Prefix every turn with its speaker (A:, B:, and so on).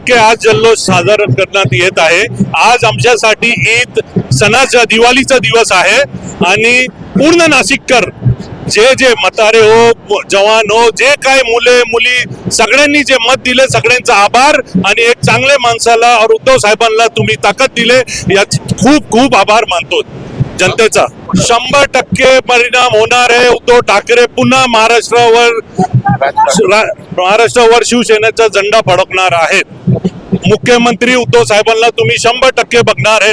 A: टक्के आज जल्लोष साजरा करण्यात येत आहे. आज आमच्यासाठी ईद सणाचा दिवाळीचा दिवस आहे. आणि पूर्ण नाशिककर जे जे म्हातारे हो जवान हो जे काय मुले मुली सगळ्यांनी जे मत दिले सगळ्यांचा आभार आणि एक चांगल्या माणसाला और उद्धव साहेबांना तुम्ही ताकद दिले याची खूप खूप आभार मानतो जनतेचा. शंभर टक्के परिणाम होणार आहे. उद्धव ठाकरे पुन्हा महाराष्ट्रावर महाराष्ट्रावर शिवसेनेचा झेंडा फडकणार आहेत. मुख्यमंत्री उद्धव साहेबांना तुम्ही शंभर टक्के बघणार आहे